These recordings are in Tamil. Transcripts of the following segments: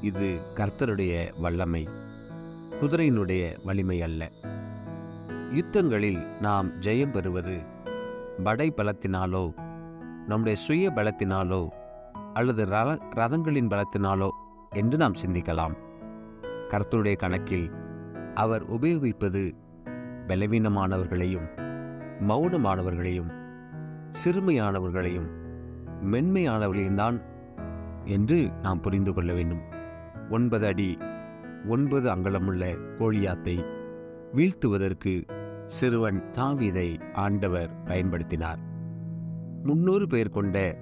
இது கர்த்தருடைய வல்லமை குதிரையினுடைய வலிமை அல்ல. யுத்தங்களில் நாம் ஜெயம் பெறுவது படை பலத்தினாலோ நம்முடைய சுய பலத்தினாலோ அல்லது ரத ரதங்களின் பலத்தினாலோ என்று நாம் சிந்திக்கலாம். கர்த்தருடைய கணக்கில் அவர் உபயோகிப்பது பலவீனமானவர்களையும் மௌனமானவர்களையும் சிறுமையானவர்களையும் மென்மையானவர்களையும் தான் என்று நாம் புரிந்து கொள்ள வேண்டும். ஒன்பது அடி ஒன்பது அங்கலமுள்ள கோழியாத்தை வீழ்த்துவதற்கு சிறுவன் தாவீதை ஆண்டவர் பயன்படுத்தினார். முன்னூறு பேர் கொண்ட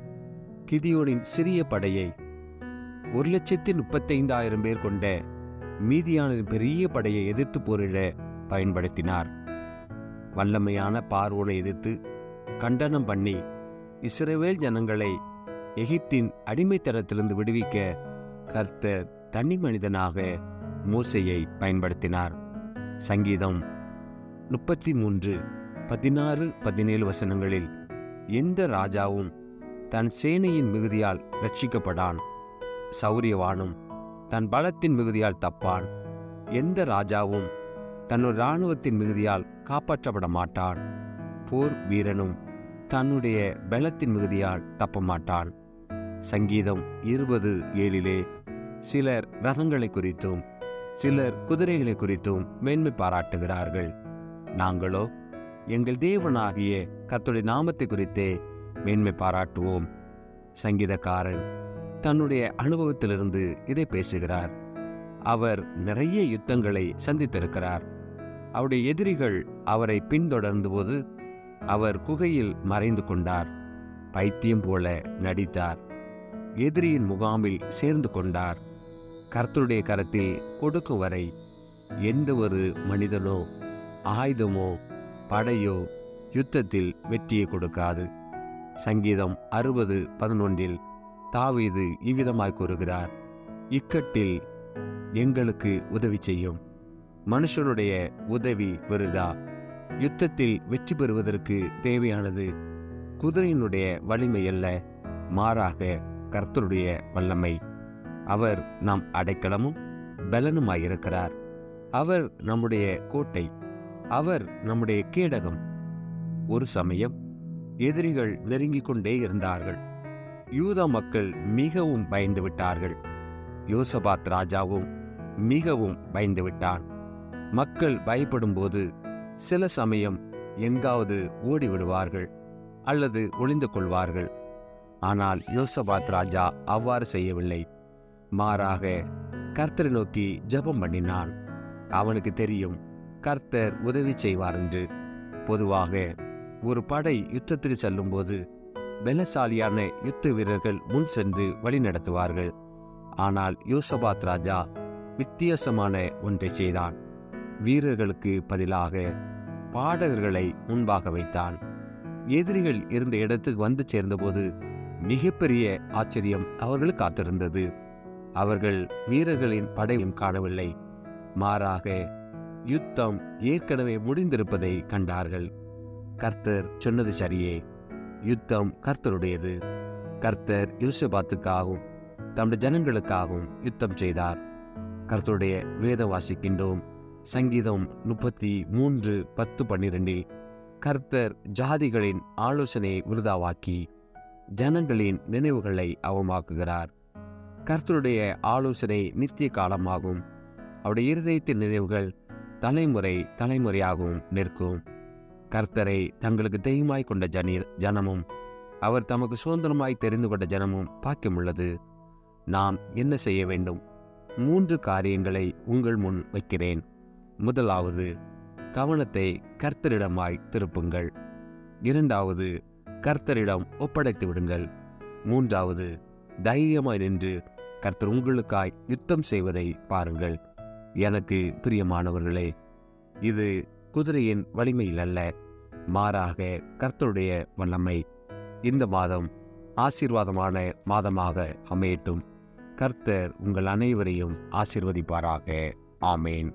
கிதியோனின் சிறிய படையை ஒரு லட்சத்தி முப்பத்தைந்தாயிரம் பேர் கொண்ட மீதியான பெரிய படையை எதிர்த்து போரிட பயன்படுத்தினார். வல்லமையான பார்வோனை எதிர்த்து கண்டனம் பண்ணி இஸ்ரேவேல் ஜனங்களை எகிப்தின் அடிமைத்தரத்திலிருந்து விடுவிக்க கர்த்தர் தனி மனிதனாக மோசையை பயன்படுத்தினார். சங்கீதம் முப்பத்தி மூன்று பதினாறு பதினேழு வசனங்களில் எந்த ராஜாவும் தன் சேனையின் மிகுதியால் ரட்சிக்கப்படான் சௌரியவானும் தன் பலத்தின் மிகுதியால் தப்பான். எந்த ராஜாவும் தன்னுடைய இராணுவத்தின் மிகுதியால் காப்பாற்றப்பட மாட்டான் போர் வீரனும் தன்னுடைய பலத்தின் மிகுதியால் தப்ப மாட்டான் சங்கீதம் இருபது ஏழிலே சிலர் ரகங்களை குறித்தும் சிலர் குதிரைகளை குறித்தும் மேன்மை பாராட்டுகிறார்கள். நாங்களோ எங்கள் தேவனாகிய கத்துடைய நாமத்தை குறித்தே மேன்மை பாராட்டுவோம். சங்கீதக்காரன் தன்னுடைய அனுபவத்திலிருந்து இதை பேசுகிறார். அவர் நிறைய யுத்தங்களை சந்தித்திருக்கிறார். அவருடைய எதிரிகள் அவரை பின்தொடர்ந்த போது அவர் குகையில் மறைந்து கொண்டார். பைத்தியம் போல நடித்தார். எதிரியின் முகாமில் சேர்ந்து கொண்டார். கர்த்தருடைய கரத்தில் கொடுக்கும் வரை எந்த ஒரு மனிதனோ ஆயுதமோ படையோ யுத்தத்தில் வெற்றியை கொடுக்காது. சங்கீதம் அறுபது பதினொன்றில் தாவீது இவ்விதமாய் கூறுகிறார். இக்கட்டில் எங்களுக்கு உதவி செய்யும். மனுஷனுடைய உதவி வருதா யுத்தத்தில் வெற்றி பெறுவதற்கு தேவையானது குதிரையினுடைய வலிமை அல்ல மாறாக கர்த்தருடைய வல்லமை. அவர் நம் அடைக்கலமும் பலனுமாயிருக்கிறார். அவர் நம்முடைய கோட்டை அவர் நம்முடைய கேடகம். ஒரு சமயம் எதிரிகள் நெருங்கிக் கொண்டே இருந்தார்கள். யூதா மக்கள் மிகவும் பயந்து விட்டார்கள் யோசபாத் ராஜாவும் மிகவும் பயந்து விட்டான் மக்கள் பயப்படும்போது சில சமயம் எங்காவது ஓடிவிடுவார்கள் அல்லது ஒளிந்து கொள்வார்கள். ஆனால் யோசபாத் ராஜா அவ்வாறு செய்யவில்லை. மாறாக கர்த்தரை நோக்கி ஜெபம் பண்ணினான். அவனுக்கு தெரியும் கர்த்தர் உதவி செய்வார் என்று பொதுவாக ஒரு படை யுத்தத்துக்கு செல்லும்போது பலசாலியான யுத்த வீரர்கள் முன் சென்று வழிநடத்துவார்கள் ஆனால் யோசபாத் ராஜா வித்தியாசமான ஒன்றை செய்தான். வீரர்களுக்கு பதிலாக பாடகர்களை முன்பாக வைத்தான். எதிரிகள் இருந்த இடத்துக்கு வந்து சேர்ந்தபோது மிகப்பெரிய ஆச்சரியம் அவர்களுக்கு காத்திருந்தது. அவர்கள் வீரர்களின் படையும் காணவில்லை. மாறாக யுத்தம் ஏற்கனவே முடிந்திருப்பதை கண்டார்கள். கர்த்தர் சொன்னது சரியே. யுத்தம் கர்த்தருடையது. கர்த்தர் யூசபாத்துக்காகவும் தம்முடைய ஜனங்களுக்காகவும் யுத்தம் செய்தார். கர்த்தருடைய வேதம் வாசிக்கின்றோம். சங்கீதம் முப்பத்தி மூன்று பத்து பன்னிரெண்டில் கர்த்தர் ஜாதிகளின் ஆலோசனையை விருதாவாக்கி ஜனங்களின் நினைவுகளை அவமாக்குகிறார். கர்த்தருடைய ஆலோசனை நித்திய காலமாகும். அவருடைய இருதயத்தின் நினைவுகள் தலைமுறை தலைமுறையாகவும் நிற்கும். கர்த்தரை தங்களுக்கு தெய்வமாய் கொண்ட ஜனீர் ஜனமும் அவர் தமக்கு சுதந்திரமாய் தெரிந்து கொண்ட ஜனமும் பாக்கியமுள்ளது நாம் என்ன செய்ய வேண்டும்? மூன்று காரியங்களை உங்கள் முன் வைக்கிறேன். முதலாவது கவனத்தை கர்த்தரிடமாய் திருப்புங்கள். இரண்டாவது கர்த்தரிடம் ஒப்படைத்து விடுங்கள். மூன்றாவது தைரியமாய் நின்று கர்த்தர் உங்களுக்காய் யுத்தம் செய்வதை பாருங்கள். எனக்கு பிரியமானவர்களே இது குதிரையின் வலிமையில் அல்ல மாறாக கர்த்தருடைய வல்லமை. இந்த மாதம் ஆசீர்வாதமான மாதமாக அமையட்டும். கர்த்தர் உங்கள் அனைவரையும் ஆசிர்வதிப்பாராக. ஆமேன்.